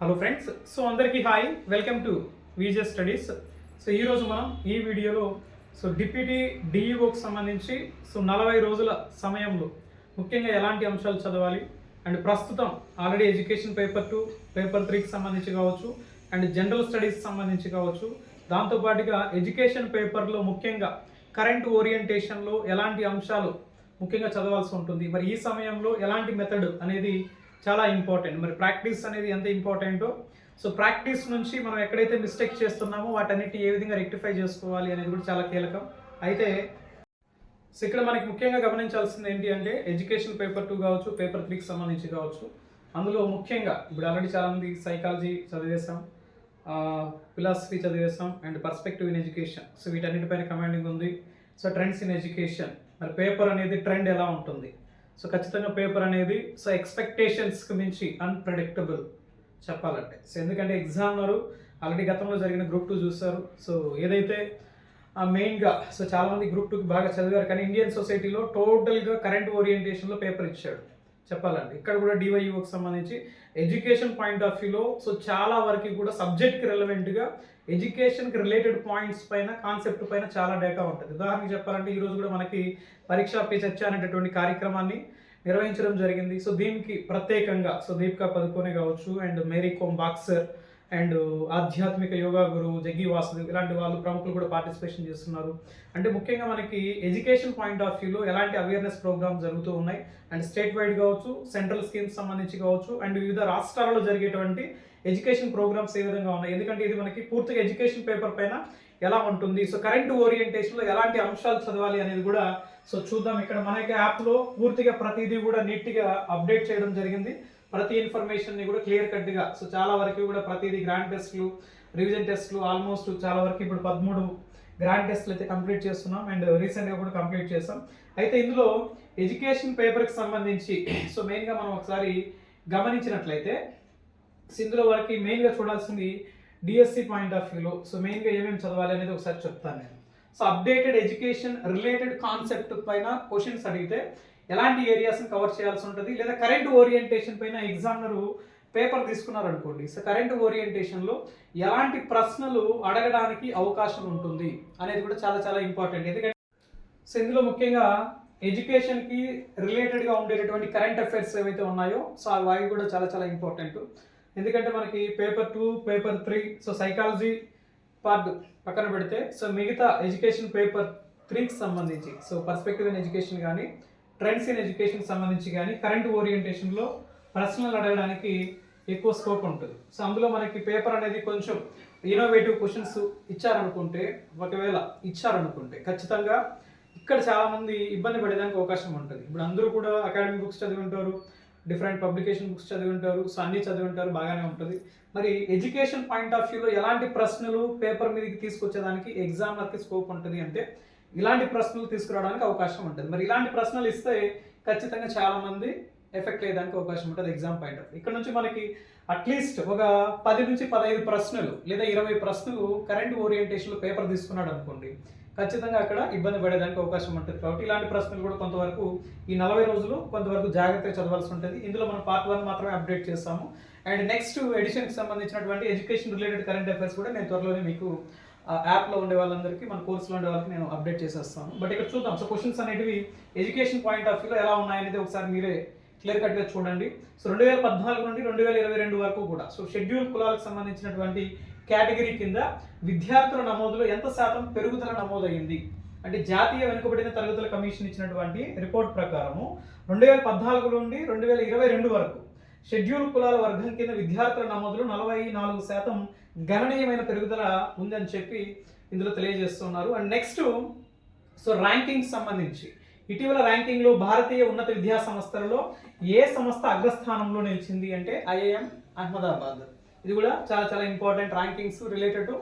Hello friends so అందరికీ hi welcome to Vijay studies so ఈరోజు మనం ఈ వీడియోలో సో డిప్యూటీ డిఈఓకి సంబంధించి సో నలభై రోజుల సమయంలో ముఖ్యంగా ఎలాంటి అంశాలు చదవాలి? అండ్ ప్రస్తుతం already education paper two paper త్రీకి సంబంధించి కావచ్చు అండ్ జనరల్ స్టడీస్ సంబంధించి కావచ్చు. దాంతోపాటుగా ఎడ్యుకేషన్ పేపర్లో ముఖ్యంగా కరెంట్ ఓరియంటేషన్లో ఎలాంటి అంశాలు ముఖ్యంగా చదవాల్సి ఉంటుంది? మరి ఈ సమయంలో ఎలాంటి మెథడ్ అనేది చాలా ఇంపార్టెంట్ మరి ప్రాక్టీస్ అనేది ఎంత ఇంపార్టెంటో సో ప్రాక్టీస్ నుంచి మనం ఎక్కడైతే మిస్టేక్ చేస్తున్నామో వాటన్నిటి ఏ విధంగా రెక్టిఫై చేసుకోవాలి అనేది కూడా చాలా కీలకం. అయితే సో ఇక్కడ మనకి ముఖ్యంగా గమనించాల్సింది ఏంటి అంటే ఎడ్యుకేషన్ పేపర్ టూ కావచ్చు పేపర్ త్రీకి సంబంధించి కావచ్చు. అందులో ముఖ్యంగా ఇప్పుడు ఆల్రెడీ చాలామంది సైకాలజీ చదివేసాం philosophy చదివేసాం and perspective in education so వీటన్నిటిపైన కమాండింగ్ ఉంది. సో ట్రెండ్స్ ఇన్ ఎడ్యుకేషన్ మరి పేపర్ అనేది ట్రెండ్ ఎలా ఉంటుంది? సో ఖచ్చితంగా పేపర్ అనేది సో ఎక్స్పెక్టేషన్స్కి మించి అన్ప్రెడిక్టబుల్ చెప్పాలంటే. సో ఎందుకంటే ఎగ్జామినరు ఆల్రెడీ గతంలో జరిగిన గ్రూప్ టూ చూస్తారు సో ఏదైతే మెయిన్గా సో చాలామంది గ్రూప్ టూకి బాగా చదివారు కానీ ఇండియన్ సొసైటీలో టోటల్గా కరెంట్ ఓరియంటేషన్లో పేపర్ ఇచ్చాడు. చెప్పాలండి ఇక్కడ కూడా డివైయూకి సంబంధించి ఎడ్యుకేషన్ పాయింట్ ఆఫ్ వ్యూలో సో చాలా వరకు కూడా సబ్జెక్ట్కి రెలవెంట్గా ఎడ్యుకేషన్కి రిలేటెడ్ పాయింట్స్ పైన కాన్సెప్ట్ పైన చాలా డేటా ఉంటుంది. ఉదాహరణకి చెప్పాలంటే ఈరోజు కూడా మనకి పరీక్షా పే చర్చ అనేటటువంటి కార్యక్రమాన్ని నిర్వహించడం జరిగింది. సో దీనికి ప్రత్యేకంగా సో దీపికా పదుకోనే కావచ్చు and Mary Kom boxer and ఆధ్యాత్మిక యోగా గురు జగ్గి వాసుదేవ్ ఇలాంటి వాళ్ళు ప్రముఖులు కూడా పార్టిసిపేషన్ చేస్తున్నారు. అంటే ముఖ్యంగా మనకి ఎడ్యుకేషన్ పాయింట్ ఆఫ్ వ్యూలో ఎలాంటి అవేర్నెస్ ప్రోగ్రామ్స్ జరుగుతూ ఉన్నాయి. అండ్ స్టేట్ వైడ్ కావచ్చు సెంట్రల్ స్కీమ్స్ సంబంధించి కావచ్చు అండ్ వివిధ రాష్ట్రాలలో జరిగేటువంటి ఎడ్యుకేషన్ ప్రోగ్రామ్స్ ఏ విధంగా ఉన్నాయి. ఎందుకంటే ఇది మనకి పూర్తిగా ఎడ్యుకేషన్ పేపర్ పైన ఎలా ఉంటుంది? సో కరెంట్ ఓరియంటేషన్లో ఎలాంటి అంశాలు చదవాలి అనేది కూడా సో చూద్దాం. ఇక్కడ మనకి యాప్లో పూర్తిగా ప్రతిదీ కూడా నీట్గా అప్డేట్ చేయడం జరిగింది. ప్రతి ఇన్ఫర్మేషన్ని కూడా క్లియర్ కట్గా సో చాలా వరకు కూడా ప్రతిదీ గ్రాండ్ టెస్ట్లు రివిజన్ టెస్ట్లు ఆల్మోస్ట్ చాలా వరకు ఇప్పుడు పదమూడు గ్రాండ్ టెస్ట్లు అయితే కంప్లీట్ చేస్తున్నాం అండ్ రీసెంట్గా కూడా కంప్లీట్ చేస్తాం అయితే ఇందులో ఎడ్యుకేషన్ పేపర్కి సంబంధించి సో మెయిన్గా మనం ఒకసారి గమనించినట్లయితే ఇందులో వరకు మెయిన్గా చూడాల్సింది డిఎస్సి పాయింట్ ఆఫ్ వ్యూలో సో మెయిన్గా ఏమేమి చదవాలి అనేది ఒకసారి చెప్తాను నేను. So updated education related concept పైన క్వశ్చన్స్ అడిగితే ఎలాంటి ఏరియాస్ని కవర్ చేయాల్సి ఉంటుంది? లేదా కరెంట్ ఓరియంటేషన్ పైన ఎగ్జామినరు పేపర్ తీసుకున్నారు అనుకోండి సో కరెంట్ ఓరియంటేషన్లో ఎలాంటి ప్రశ్నలు అడగడానికి అవకాశం ఉంటుంది అనేది కూడా చాలా చాలా ఇంపార్టెంట్ ఎందుకంటే సో ఇందులో ముఖ్యంగా ఎడ్యుకేషన్కి రిలేటెడ్గా ఉండేటటువంటి కరెంట్ అఫైర్స్ ఏవైతే ఉన్నాయో సో అవి కూడా చాలా చాలా ఇంపార్టెంట్ ఎందుకంటే మనకి paper two paper three so psychology part పక్కన పెడితే సో మిగతా ఎడ్యుకేషన్ పేపర్ త్రీకి సంబంధించి సో పర్స్పెక్టివ్ ఇన్ ఎడ్యుకేషన్ కానీ ట్రెండ్స్ ఇన్ ఎడ్యుకేషన్ సంబంధించి కానీ కరెంట్ ఓరియంటేషన్లో ప్రశ్నలు అడగడానికి ఎక్కువ స్కోప్ ఉంటుంది. సో అందులో మనకి పేపర్ అనేది కొంచెం ఇన్నోవేటివ్ క్వశ్చన్స్ ఇచ్చారనుకుంటే ఒకవేళ ఇచ్చారనుకుంటే ఖచ్చితంగా ఇక్కడ చాలామంది ఇబ్బంది పడేదానికి అవకాశం ఉంటుంది. ఇప్పుడు అందరూ కూడా అకాడమిక్ బుక్స్ చదివి ఉంటారు. డిఫరెంట్ పబ్లికేషన్ బుక్స్ చదివి ఉంటారు సో అన్నీ చదివి ఉంటారు బాగానే ఉంటుంది. మరి ఎడ్యుకేషన్ పాయింట్ ఆఫ్ వ్యూలో ఎలాంటి ప్రశ్నలు పేపర్ మీదకి తీసుకొచ్చేదానికి ఎగ్జామ్లకి స్కోప్ ఉంటుంది అంటే ఇలాంటి ప్రశ్నలు తీసుకురావడానికి అవకాశం ఉంటుంది. మరి ఇలాంటి ప్రశ్నలు ఇస్తే ఖచ్చితంగా చాలా మంది ఎఫెక్ట్ అయ్యేదానికి అవకాశం ఉంటుంది ఎగ్జామ్ పాయింట్ ఆఫ్ ఇక్కడ నుంచి మనకి అట్లీస్ట్ ఒక పది నుంచి పదహైదు ప్రశ్నలు లేదా ఇరవై ప్రశ్నలు కరెంట్ ఓరియంటేషన్లో పేపర్ తీసుకున్నాడు అనుకోండి ఖచ్చితంగా అక్కడ ఇబ్బంది పడేదానికి అవకాశం ఉంటుంది. కాబట్టి ఇలాంటి ప్రశ్నలు కూడా కొంతవరకు ఈ నలభై రోజులు కొంతవరకు జాగ్రత్తగా చదవాల్సి ఉంటుంది. ఇందులో మనం పార్ట్ వన్ మాత్రమే అప్డేట్ చేస్తాము. అండ్ నెక్స్ట్ ఎడిషన్కి సంబంధించినటువంటి ఎడ్యుకేషన్ రిలేటెడ్ కరెంట్ అఫైర్స్ కూడా నేను త్వరలోనే మీకు యాప్లో ఉండే వాళ్ళందరికీ మన కోర్సులో ఉండే వాళ్ళకి నేను అప్డేట్ చేసేస్తాను. బట్ ఇక్కడ చూద్దాం. సో క్వశ్చన్స్ అనేటివి ఎడ్యుకేషన్ పాయింట్ ఆఫ్ వ్యూలో ఎలా ఉన్నాయనేది ఒకసారి మీరే క్లియర్ కట్గా చూడండి. సో రెండు వేల పద్నాలుగు నుండి రెండు వేల ఇరవై రెండు వరకు కూడా సో షెడ్యూల్ కులాలకు సంబంధించినటువంటి కేటగిరీ కింద విద్యార్థుల నమోదులో ఎంత శాతం పెరుగుదల నమోదయ్యింది? అంటే జాతీయ వెనుకబడిన తరగతుల కమిషన్ ఇచ్చినటువంటి రిపోర్ట్ ప్రకారము రెండు వేల పద్నాలుగు నుండి రెండు వేల ఇరవై రెండు వరకు షెడ్యూల్ కులాల వర్గం కింద విద్యార్థుల నమోదులు నలభై నాలుగు శాతం గణనీయమైన పెరుగుదల ఉందని చెప్పి ఇందులో తెలియజేస్తున్నారు. అండ్ నెక్స్ట్ సో ర్యాంకింగ్ సంబంధించి ఇటీవల ర్యాంకింగ్లో భారతీయ ఉన్నత విద్యా సంస్థలలో ఏ సంస్థ అగ్రస్థానంలో నిలిచింది అంటే ఐఐఎం అహ్మదాబాద్. ఇది కూడా చాలా చాలా important rankings related to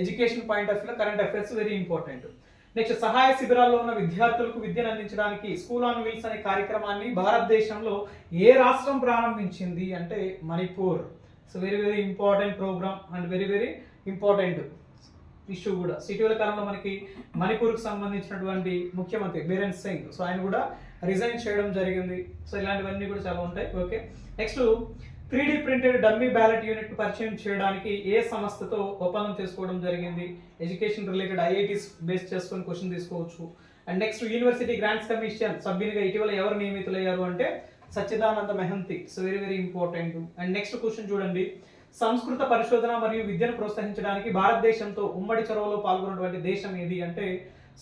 education point of వ్యూలో current affairs very important next సహాయ శిబిరాల్లో ఉన్న విద్యార్థులకు విద్యను అందించడానికి స్కూల్ ఆన్ వీల్స్ అనే కార్యక్రమాన్ని భారతదేశంలో ఏ రాష్ట్రం ప్రారంభించింది అంటే Manipur. So very very important program and very very important issue కూడా. ఇటీవల కాలంలో మనకి మణిపూర్కి సంబంధించినటువంటి ముఖ్యమంత్రి బీరెన్ సింగ్. సో ఆయన కూడా రిజైన్ చేయడం జరిగింది. సో ఇలాంటివన్నీ కూడా చాలా ఉంటాయి. Okay next three printed dummy ballot unit పరిచయం చేయడానికి ఏ సంస్థతో ఒప్పందం చేసుకోవడం జరిగింది? ఎడ్యుకేషన్ రిలేటెడ్ ఐఐటీస్ బేస్ చేసుకొని క్వశ్చన్ తీసుకోవచ్చు. And next university grants commission సభ్యునిగా ఇటీవల ఎవరు నియమితులయ్యారు అంటే Sachchidananda Mohanty. So very very important. And next question చూడండి. సంస్కృత పరిశోధన మరియు విద్యను ప్రోత్సహించడానికి భారతదేశంతో ఉమ్మడి చొరవలో పాల్గొన్నటువంటి దేశం ఏది అంటే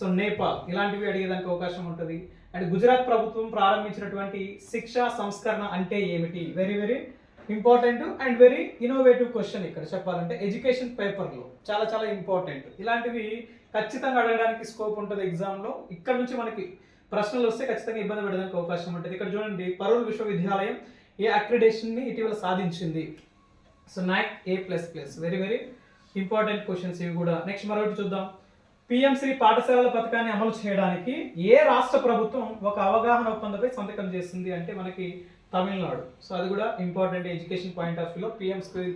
సో నేపాల్. ఇలాంటివి అడిగేదానికి అవకాశం ఉంటుంది. అండ్ గుజరాత్ ప్రభుత్వం ప్రారంభించినటువంటి శిక్షా సంస్కరణ అంటే ఏమిటి? Very very important and very innovative question ఇక్కడ చెప్పాలంటే ఎడ్యుకేషన్ పేపర్లో చాలా చాలా ఇంపార్టెంట్. ఇలాంటివి ఖచ్చితంగా అడగడానికి స్కోప్ ఉంటుంది ఎగ్జామ్లో. ఇక్కడ నుంచి మనకి ప్రశ్నలు వస్తే ఖచ్చితంగా ఇబ్బంది పడడానికి అవకాశం ఉంటుంది. ఇక్కడ చూడండి పరూరు విశ్వవిద్యాలయం ఏ అక్రిడేషన్ని ఇటీవల సాధించింది? So NAAC A plus plus. Very very important questions ఇవి కూడా. నెక్స్ట్ మరొకటి చూద్దాం. పిఎం శ్రీ పాఠశాలల పథకాన్ని అమలు చేయడానికి ఏ రాష్ట్ర ప్రభుత్వం ఒక అవగాహన ఒప్పందంపై సంతకం చేసింది? అంటే మనకి తమిళనాడు. సో అది కూడా ఇంపార్టెంట్ ఎడ్యుకేషన్ పాయింట్ ఆఫ్ వ్యూలో పిఎం శ్రీ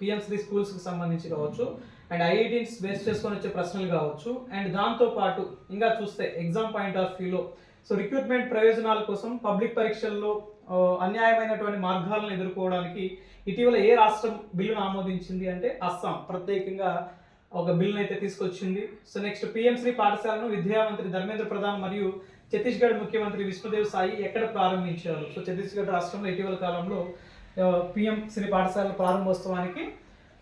పిఎం శ్రీ స్కూల్స్కి సంబంధించి కావచ్చు. అండ్ ఐఐటీస్ బేస్ చేసుకొని వచ్చే ప్రశ్నలు కావచ్చు. అండ్ దాంతో పాటు ఇంకా చూస్తే ఎగ్జామ్ పాయింట్ ఆఫ్ వ్యూలో సో రిక్రూట్మెంట్ ప్రయోజనాల కోసం పబ్లిక్ పరీక్షల్లో అన్యాయమైనటువంటి మార్గాలను ఎదుర్కోవడానికి ఇటీవల ఏ రాష్ట్రం బిల్లును ఆమోదించింది అంటే అస్సాం. ప్రత్యేకంగా ఒక బిల్లును అయితే తీసుకొచ్చింది సో నెక్స్ట్ పిఎం పాఠశాలను విద్యామంత్రి ధర్మేంద్ర ప్రధాన్ మరియు ఛత్తీస్గఢ్ ముఖ్యమంత్రి విష్ణుదేవ్ సాయి ఎక్కడ ప్రారంభించారు? సో ఛత్తీస్గఢ్ రాష్ట్రంలో ఇటీవల కాలంలో పిఎం శ్రీ పాఠశాల ప్రారంభోత్సవానికి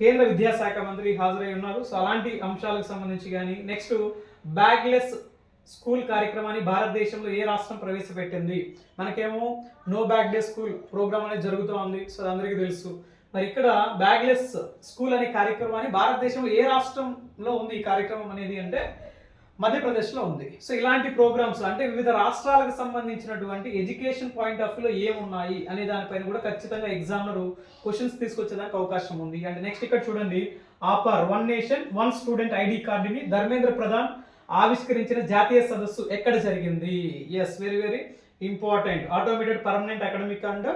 కేంద్ర విద్యాశాఖ మంత్రి హాజరై ఉన్నారు. సో అలాంటి అంశాలకు సంబంధించి కానీ నెక్స్ట్ బ్యాగ్లెస్ స్కూల్ కార్యక్రమాన్ని భారతదేశంలో ఏ రాష్ట్రం ప్రవేశపెట్టింది? మనకేమో no bag day school program అనేది జరుగుతూ ఉంది. సో అందరికీ తెలుసు. మరి ఇక్కడ బ్యాగ్లెస్ స్కూల్ అనే కార్యక్రమాన్ని భారతదేశంలో ఏ రాష్ట్రంలో ఉంది ఈ కార్యక్రమం అనేది అంటే మధ్యప్రదేశ్లో ఉంది. సో ఇలాంటి ప్రోగ్రామ్స్ అంటే వివిధ రాష్ట్రాలకు సంబంధించినటువంటి ఎడ్యుకేషన్ పాయింట్ ఆఫ్ వ్యూలో ఏమున్నాయి అనే దానిపైన కూడా ఖచ్చితంగా ఎగ్జామ్లర్ క్వశ్చన్స్ తీసుకొచ్చేదానికి అవకాశం ఉంది. అండ్ నెక్స్ట్ ఇక్కడ చూడండి APAAR one nation one student ID కార్డుని ధర్మేంద్ర ప్రధాన్ ఆవిష్కరించిన జాతీయ సదస్సు ఎక్కడ జరిగింది? Yes very very important automated permanent academic and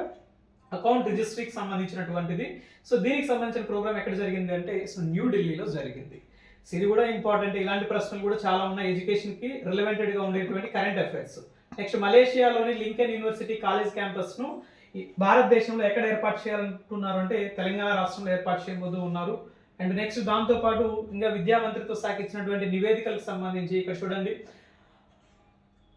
account రిజిస్ట్రీకి సంబంధించినటువంటిది. సో దీనికి సంబంధించిన ప్రోగ్రామ్ ఎక్కడ జరిగింది అంటే సో న్యూఢిల్లీలో జరిగింది. ఇది కూడా ఇంపార్టెంట్ ఇలాంటి ప్రశ్నలు కూడా చాలా ఉన్నాయి. ఎడ్యుకేషన్కి రిలవెంటెడ్గా ఉండేటువంటి కరెంట్ అఫైర్స్ నెక్స్ట్ మలేషియాలోని లింకన్ యూనివర్సిటీ కాలేజ్ క్యాంపస్ను భారతదేశంలో ఎక్కడ ఏర్పాటు చేయాలనుకుంటున్నారు అంటే తెలంగాణ రాష్ట్రంలో ఏర్పాటు చేయబోతూ ఉన్నారు. అండ్ నెక్స్ట్ దాంతోపాటు ఇంకా విద్యా మంత్రిత్వ శాఖ ఇచ్చినటువంటి నివేదికలకు సంబంధించి ఇక్కడ చూడండి.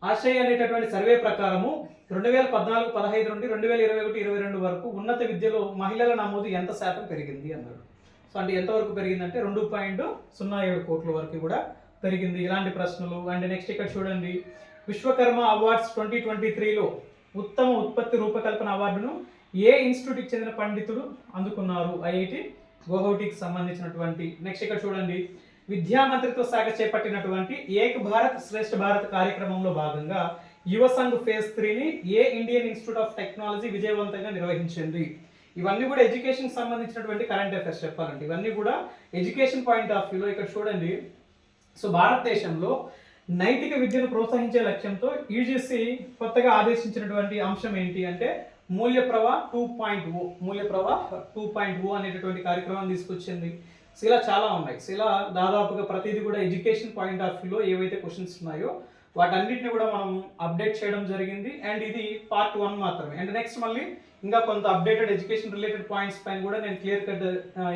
ఆశ్రయ అనేటటువంటి సర్వే ప్రకారము రెండు వేల పద్నాలుగు పదహైదు నుండి రెండు వేల ఇరవై ఒకటి ఇరవై రెండు వరకు ఉన్నత విద్యలో మహిళల నమోదు ఎంత శాతం పెరిగింది అన్నాడు సో అంటే ఎంతవరకు పెరిగిందంటే రెండు పాయింట్ సున్నా ఏడు కోట్ల వరకు కూడా పెరిగింది ఇలాంటి ప్రశ్నలు. అండ్ నెక్స్ట్ ఇక్కడ చూడండి విశ్వకర్మ అవార్డ్స్ ట్వంటీ ట్వంటీ త్రీలో ఉత్తమ ఉత్పత్తి రూపకల్పన అవార్డును ఏ ఇన్స్టిట్యూట్కి చెందిన పండితుడు అందుకున్నారు? ఐఐటి గౌహటికి సంబంధించినటువంటి. నెక్స్ట్ ఇక్కడ చూడండి విద్యా మంత్రిత్వ శాఖ చేపట్టినటువంటి ఏక్ భారత్ శ్రేష్ఠ భారత్ కార్యక్రమంలో భాగంగా యువ సంఘ్ ఫేజ్ త్రీని ఏ ఇండియన్ ఇన్స్టిట్యూట్ ఆఫ్ టెక్నాలజీ విజయవంతంగా నిర్వహించింది? ఇవన్నీ కూడా ఎడ్యుకేషన్ సంబంధించినటువంటి కరెంట్ అఫైర్స్ చెప్పాలంటే ఇవన్నీ కూడా ఎడ్యుకేషన్ పాయింట్ ఆఫ్ వ్యూలో ఇక్కడ చూడండి. సో భారతదేశంలో నైతిక విద్యను ప్రోత్సహించే లక్ష్యంతో యూజీసీ కొత్తగా ఆదేశించినటువంటి అంశం ఏంటి అంటే Mulyapravah two point O Mulyapravah two point O అనేటటువంటి కార్యక్రమం తీసుకొచ్చింది. సో ఇలా చాలా ఉన్నాయి. సో ఇలా దాదాపుగా ప్రతిదీ కూడా ఎడ్యుకేషన్ పాయింట్ ఆఫ్ వ్యూలో ఏవైతే క్వశ్చన్స్ ఉన్నాయో వాటన్నిటిని కూడా మనం అప్డేట్ చేయడం జరిగింది. అండ్ ఇది పార్ట్ వన్ మాత్రమే. అండ్ నెక్స్ట్ మళ్ళీ ఇంకా కొంత అప్డేటెడ్ ఎడ్యుకేషన్ రిలేటెడ్ పాయింట్స్ పైన కూడా నేను క్లియర్ కట్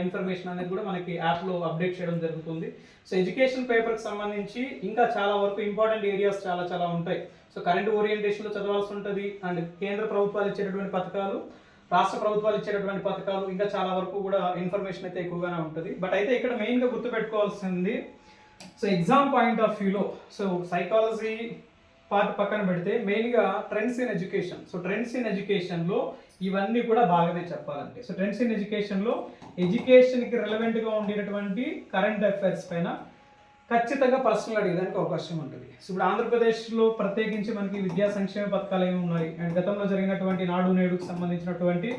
ఇన్ఫర్మేషన్ అనేది కూడా మనకి యాప్లో అప్డేట్ చేయడం జరుగుతుంది. సో ఎడ్యుకేషన్ పేపర్కి సంబంధించి ఇంకా చాలా వరకు ఇంపార్టెంట్ ఏరియాస్ చాలా చాలా ఉంటాయి. సో కరెంట్ ఓరియంటేషన్లో చదవాల్సి ఉంటుంది. అండ్ కేంద్ర ప్రభుత్వాలు ఇచ్చేటటువంటి పథకాలు రాష్ట్ర ప్రభుత్వాలు ఇచ్చేటటువంటి పథకాలు ఇంకా చాలా వరకు కూడా ఇన్ఫర్మేషన్ అయితే ఎక్కువగానే ఉంటుంది. బట్ అయితే ఇక్కడ మెయిన్గా గుర్తుపెట్టుకోవాల్సింది సో ఎగ్జామ్ పాయింట్ ఆఫ్ వ్యూలో సో సైకాలజీ పార్ట్ పక్కన పెడితే మెయిన్గా trends in education so trends in ఎడ్యుకేషన్లో ఇవన్నీ కూడా బాగానే చెప్పాలంటే. సో ట్రెండ్స్ ఇన్ ఎడ్యుకేషన్లో ఎడ్యుకేషన్కి రిలవెంట్గా ఉండేటటువంటి కరెంట్ అఫైర్స్ పైన ఖచ్చితంగా పర్సనల్ అడిగేదానికి అవకాశం ఉంటుంది. సో ఇప్పుడు ఆంధ్రప్రదేశ్లో ప్రత్యేకించి మనకి విద్యా సంక్షేమ పథకాలు ఏమి ఉన్నాయి? అండ్ గతంలో జరిగినటువంటి నాడు నేడుకు సంబంధించినటువంటి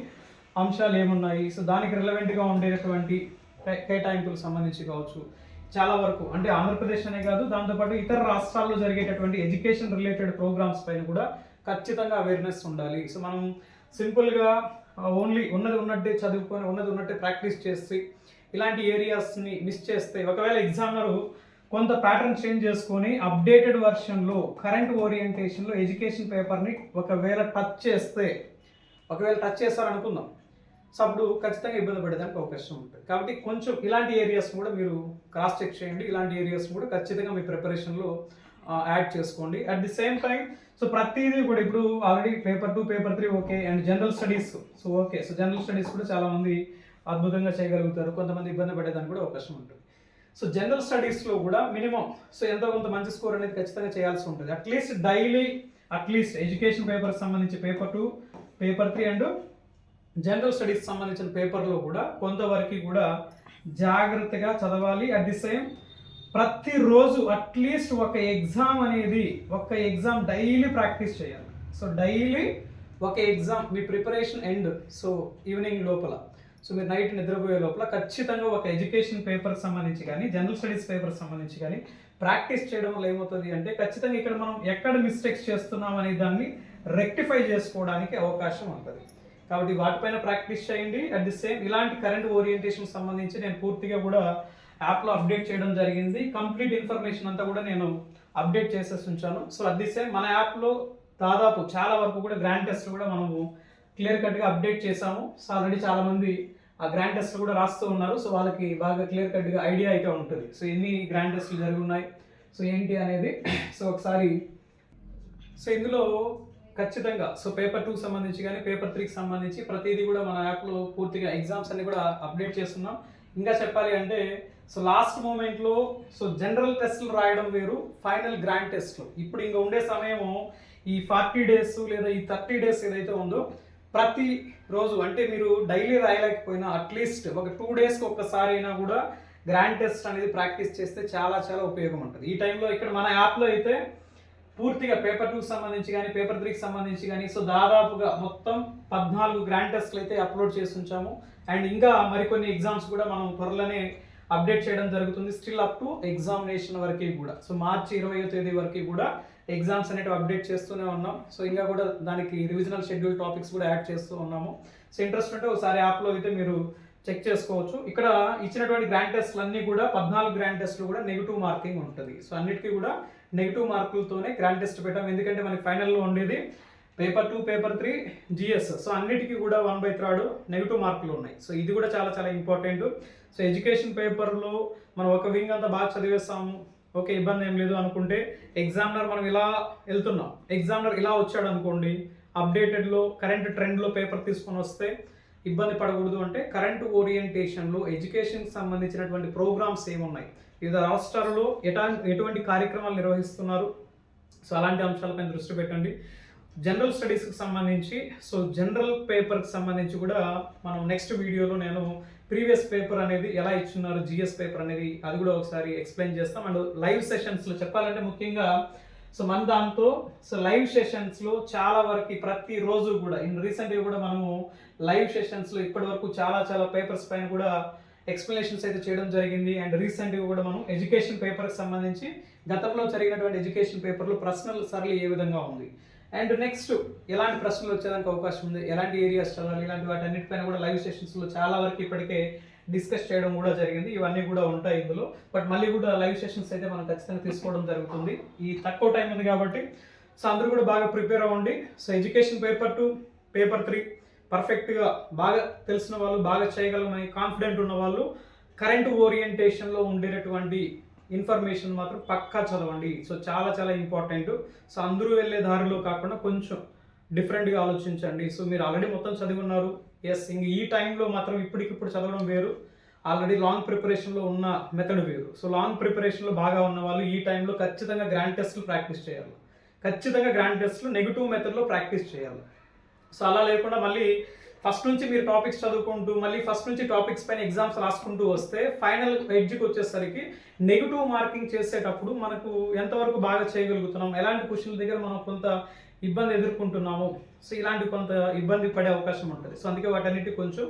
అంశాలు ఏమున్నాయి సో దానికి రిలవెంట్గా ఉండేటటువంటి కే- కేటాయింపులకు సంబంధించి కావచ్చు. చాలా వరకు అంటే ఆంధ్రప్రదేశ్ అనే కాదు దాంతోపాటు ఇతర రాష్ట్రాల్లో జరిగేటటువంటి ఎడ్యుకేషన్ రిలేటెడ్ ప్రోగ్రామ్స్ పైన కూడా ఖచ్చితంగా అవేర్నెస్ ఉండాలి. సో మనం సింపుల్గా ఓన్లీ uh, ఉన్నది ఉన్నట్టే చదువుకొని ఉన్నది ఉన్నట్టే ప్రాక్టీస్ చేసి ఇలాంటి ఏరియాస్ని మిస్ చేస్తే ఒకవేళ ఎగ్జామినరు కొంత ప్యాటర్న్ చేంజ్ చేసుకొని అప్డేటెడ్ వర్షన్లో కరెంట్ ఓరియంటేషన్లో ఎడ్యుకేషన్ పేపర్ని ఒకవేళ టచ్ చేస్తే ఒకవేళ టచ్ చేస్తారనుకుందాం. సో అప్పుడు ఖచ్చితంగా ఇబ్బంది పడేదానికి అవకాశం ఉంటుంది. కాబట్టి కొంచెం ఇలాంటి ఏరియాస్ కూడా మీరు క్రాస్ చెక్ చేయండి. ఇలాంటి ఏరియాస్ కూడా ఖచ్చితంగా మీ ప్రిపరేషన్లో యాడ్ చేసుకోండి. At the same time so ప్రతిదీ కూడా ఇప్పుడు already paper two paper three okay and general studies so okay so general studies కూడా చాలామంది అద్భుతంగా చేయగలుగుతారు. కొంతమంది ఇబ్బంది పడేదానికి కూడా అవకాశం ఉంటుంది. సో జనరల్ స్టడీస్లో కూడా మినిమం సో ఎంతో కొంత మంచి స్కోర్ అనేది ఖచ్చితంగా చేయాల్సి ఉంటుంది. అట్లీస్ట్ డైలీ అట్లీస్ట్ ఎడ్యుకేషన్ పేపర్కి సంబంధించి paper two paper three and general studies సంబంధించిన పేపర్లో కూడా కొంతవరకు కూడా జాగ్రత్తగా చదవాలి. అట్ ది సేమ్ ప్రతిరోజు అట్లీస్ట్ ఒక ఎగ్జామ్ అనేది ఒక ఎగ్జామ్ డైలీ ప్రాక్టీస్ చేయాలి. సో డైలీ ఒక ఎగ్జామ్ మీ ప్రిపరేషన్ ఎండ్ సో ఈవినింగ్ లోపల. సో మీరు నైట్ నిద్రపోయే లోపల ఖచ్చితంగా ఒక ఎడ్యుకేషన్ పేపర్కి సంబంధించి కానీ జనరల్ స్టడీస్ పేపర్కి సంబంధించి కానీ ప్రాక్టీస్ చేయడం వల్ల ఏమవుతుంది అంటే ఖచ్చితంగా ఇక్కడ మనం ఎక్కడ మిస్టేక్స్ చేస్తున్నాం అనే దాన్ని రెక్టిఫై చేసుకోవడానికి అవకాశం ఉంటుంది. కాబట్టి వాటిపైన ప్రాక్టీస్ చేయండి. అట్ ది సేమ్ ఇలాంటి కరెంట్ ఓరియంటేషన్ సంబంధించి నేను పూర్తిగా కూడా యాప్లో అప్డేట్ చేయడం జరిగింది. కంప్లీట్ ఇన్ఫర్మేషన్ అంతా కూడా నేను అప్డేట్ చేసేసి ఉంచాను. సో అట్ ది సేమ్ మన యాప్లో దాదాపు చాలా వరకు కూడా గ్రాండ్ టెస్ట్ కూడా మనము క్లియర్ కట్గా అప్డేట్ చేసాము సో ఆల్రెడీ చాలామంది ఆ గ్రాండ్ టెస్ట్ కూడా రాస్తూ ఉన్నారు. సో వాళ్ళకి బాగా క్లియర్ కట్గా ఐడియా అయితే ఉంటుంది. సో ఎన్ని గ్రాండ్ టెస్ట్లు జరిగి ఉన్నాయి? సో ఏంటి అనేది సో ఒకసారి సో ఇందులో ఖచ్చితంగా. సో పేపర్ టూకి సంబంధించి కానీ పేపర్ త్రీకి సంబంధించి ప్రతిదీ కూడా మన యాప్లో పూర్తిగా ఎగ్జామ్స్ అన్ని కూడా అప్డేట్ చేస్తున్నాం. ఇంకా చెప్పాలి అంటే సో లాస్ట్ మూమెంట్లో సో జనరల్ టెస్ట్లు రాయడం వేరు ఫైనల్ గ్రాండ్ టెస్ట్లు. ఇప్పుడు ఇంకా ఉండే సమయము ఈ ఫార్టీ డేస్ లేదా ఈ థర్టీ డేస్ ఏదైతే ఉందో ప్రతి రోజు అంటే మీరు డైలీ రాయలేకపోయినా అట్లీస్ట్ ఒక టూ డేస్కి ఒక్కసారి అయినా కూడా గ్రాండ్ టెస్ట్ అనేది ప్రాక్టీస్ చేస్తే చాలా చాలా ఉపయోగం ఉంటుంది. ఈ టైంలో ఇక్కడ మన యాప్లో అయితే పూర్తిగా పేపర్ టూకి సంబంధించి కానీ పేపర్ త్రీకి సంబంధించి కానీ సో దాదాపుగా మొత్తం పద్నాలుగు గ్రాండ్ టెస్ట్లు అయితే అప్లోడ్ చేసి ఉంచాము అండ్ ఇంకా మరికొన్ని ఎగ్జామ్స్ కూడా మనం త్వరలోనే అప్డేట్ చేయడం జరుగుతుంది. స్టిల్ అప్ టు ఎగ్జామినేషన్ వరకు కూడా. సో మార్చి ఇరవయో తేదీ వరకు కూడా ఎగ్జామ్స్ అనేవి అప్డేట్ చేస్తూనే ఉన్నాం. సో ఇంకా కూడా దానికి రివిజనల్ షెడ్యూల్ టాపిక్స్ కూడా యాడ్ చేస్తూ ఉన్నాము. సో ఇంట్రెస్ట్ ఉంటే ఒకసారి యాప్లో అయితే మీరు చెక్ చేసుకోవచ్చు. ఇక్కడ ఇచ్చినటువంటి గ్రాండ్ టెస్ట్లు అన్నీ కూడా పద్నాలుగు గ్రాండ్ టెస్ట్లు కూడా నెగిటివ్ మార్కింగ్ ఉంటుంది. సో అన్నిటికీ కూడా నెగిటివ్ మార్కులతోనే గ్రాండ్ టెస్ట్ పెట్టాం. ఎందుకంటే మనకి ఫైనల్లో ఉండేది paper two paper three GS. So అన్నిటికీ కూడా వన్ బై థర్డ్ నెగిటివ్ మార్కులు ఉన్నాయి. సో ఇది కూడా చాలా చాలా ఇంపార్టెంట్. సో ఎడ్యుకేషన్ పేపర్లో మనం ఒక వింగ్ అంతా బాగా చదివేస్తాము. ఓకే ఇబ్బంది ఏం లేదు అనుకుంటే ఎగ్జామినర్ మనం ఇలా వెళ్తున్నాం. ఎగ్జామినర్ ఇలా వచ్చాడు అనుకోండి అప్డేటెడ్లో కరెంట్ ట్రెండ్లో పేపర్ తీసుకొని వస్తే ఇబ్బంది పడకూడదు. అంటే కరెంట్ ఓరియంటేషన్లో ఎడ్యుకేషన్కి సంబంధించినటువంటి ప్రోగ్రామ్స్ ఏమున్నాయి? వివిధ రాష్ట్రాలలో ఎటా ఎటువంటి కార్యక్రమాలు నిర్వహిస్తున్నారు? సో అలాంటి అంశాలపైన దృష్టి పెట్టండి. జనరల్ స్టడీస్కి సంబంధించి సో జనరల్ పేపర్కి సంబంధించి కూడా మనం నెక్స్ట్ వీడియోలో నేను ప్రీవియస్ పేపర్ అనేది ఎలా ఇచ్చున్నారు జిఎస్ పేపర్ అనేది అది కూడా ఒకసారి ఎక్స్ప్లెయిన్ చేస్తాం. అండ్ లైవ్ సెషన్స్లో చెప్పాలంటే ముఖ్యంగా సో మన దాంతో సో లైవ్ సెషన్స్లో చాలా వరకు ప్రతి రోజు కూడా ఇన్ రీసెంట్గా కూడా మనము లైవ్ సెషన్స్లో ఇప్పటి వరకు చాలా చాలా పేపర్స్ పైన కూడా ఎక్స్ప్లెనేషన్స్ అయితే చేయడం జరిగింది. అండ్ రీసెంట్గా కూడా మనం ఎడ్యుకేషన్ పేపర్కి సంబంధించి గతంలో జరిగినటువంటి ఎడ్యుకేషన్ పేపర్లో ప్రశ్నల సరళి ఏ విధంగా ఉంది? అండ్ నెక్స్ట్ ఎలాంటి ప్రశ్నలు వచ్చేదానికి అవకాశం ఉంది? ఎలాంటి ఏరియాస్ చదవాలి? ఇలాంటి వాటి అన్నిటిపైన కూడా లైవ్ సెషన్స్లో చాలా వరకు ఇప్పటికే డిస్కస్ చేయడం కూడా జరిగింది. ఇవన్నీ కూడా ఉంటాయి ఇందులో. బట్ మళ్ళీ కూడా లైవ్ సెషన్స్ అయితే మనం ఖచ్చితంగా తీసుకోవడం జరుగుతుంది. ఈ తక్కువ టైం ఉంది కాబట్టి సో అందరూ కూడా బాగా ప్రిపేర్ అవ్వండి. So education paper two paper three పర్ఫెక్ట్గా బాగా తెలిసిన వాళ్ళు బాగా చేయగలమని కాన్ఫిడెంట్ ఉన్న వాళ్ళు కరెంట్ ఓరియంటేషన్లో ఉండేటటువంటి ఇన్ఫర్మేషన్ మాత్రం పక్కా చదవండి. సో చాలా చాలా ఇంపార్టెంట్ సో అందరూ వెళ్ళే దారిలో కాకుండా కొంచెం డిఫరెంట్గా ఆలోచించండి. సో మీరు ఆల్రెడీ మొత్తం చదివి ఉన్నారు ఎస్ ఇంక ఈ టైంలో మాత్రం ఇప్పటికిప్పుడు చదవడం వేరు. ఆల్రెడీ లాంగ్ ప్రిపరేషన్లో ఉన్న మెథడ్ వేరు. సో లాంగ్ ప్రిపరేషన్లో బాగా ఉన్న వాళ్ళు ఈ టైంలో ఖచ్చితంగా గ్రాండ్ టెస్ట్లు ప్రాక్టీస్ చేయాలి. ఖచ్చితంగా గ్రాండ్ టెస్ట్లు నెగిటివ్ మెథడ్లో ప్రాక్టీస్ చేయాలి. సో అలా లేకుండా మళ్ళీ ఫస్ట్ నుంచి మీరు టాపిక్స్ చదువుకుంటూ మళ్ళీ ఫస్ట్ నుంచి టాపిక్స్ పైన ఎగ్జామ్స్ రాసుకుంటూ వస్తే ఫైనల్ ఎడ్జ్కి వచ్చేసరికి నెగిటివ్ మార్కింగ్ చేసేటప్పుడు మనకు ఎంతవరకు బాగా చేయగలుగుతున్నాం ఎలాంటి క్వశ్చన్ల దగ్గర మనం కొంత ఇబ్బంది ఎదుర్కొంటున్నాము. సో ఇలాంటి కొంత ఇబ్బంది పడే అవకాశం ఉంటుంది. సో అందుకే వాటన్నిటి కొంచెం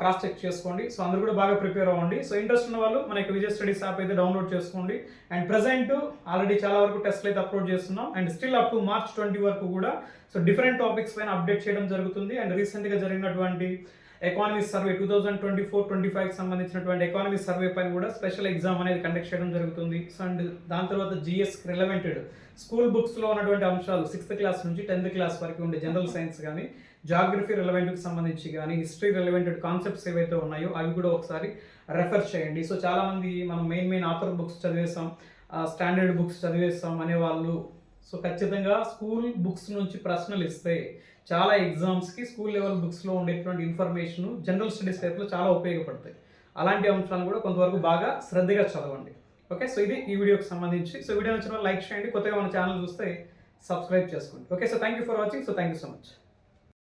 క్రాస్ చెక్ చేసుకోండి. సో అందరూ కూడా బాగా ప్రిపేర్ అవ్వండి. సో ఇంట్రెస్ట్ ఉన్న వాళ్ళు మనకి విజయ్ స్టడీస్ యాప్ అయితే డౌన్లోడ్ చేసుకోండి. అండ్ ప్రజెంట్ ఆల్రెడీ చాలా వరకు టెస్ట్లు అయితే అప్లోడ్ చేస్తున్నాం. And still up to March twenty వరకు కూడా సో డిఫరెంట్ టాపిక్స్ పైన అప్డేట్ చేయడం జరుగుతుంది. అండ్ రీసెంట్గా జరిగినటువంటి economy survey two thousand twenty four twenty five సంబంధించినటువంటి ఎకానమీ సర్వే పైన కూడా స్పెషల్ ఎగ్జామ్ అనేది కండక్ట్ చేయడం జరుగుతుంది. సో అండ్ దాని తర్వాత జిఎస్ రిలవెంటెడ్ స్కూల్ బుక్స్లో ఉన్నటువంటి అంశాలు సిక్స్త్ క్లాస్ నుంచి టెన్త్ క్లాస్ వరకు ఉండే జనరల్ సైన్స్ కానీ జాగ్రఫీ రిలవెంట్కి సంబంధించి కానీ హిస్టరీ రిలవెంటెడ్ కాన్సెప్ట్స్ ఏవైతే ఉన్నాయో అవి కూడా ఒకసారి రెఫర్ చేయండి. సో చాలామంది మనం మెయిన్ మెయిన్ ఆథర్ బుక్స్ చదివేస్తాం స్టాండర్డ్ బుక్స్ చదివేస్తాం అనే వాళ్ళు సో ఖచ్చితంగా స్కూల్ బుక్స్ నుంచి ప్రశ్నలు ఇస్తే చాలా ఎగ్జామ్స్కి స్కూల్ లెవెల్ బుక్స్లో ఉండేటువంటి ఇన్ఫర్మేషన్ జనరల్ స్టడీస్ టైప్లో చాలా ఉపయోగపడతాయి. అలాంటి అంశాలను కూడా కొంతవరకు బాగా శ్రద్ధగా చదవండి. ఓకే సో ఇది ఈ వీడియోకి సంబంధించి. సో వీడియో నచ్చిన లైక్ చేయండి. కొత్తగా మన ఛానల్ చూస్తే సబ్స్క్రైబ్ చేసుకోండి. Okay so thank you for watching so thank you so much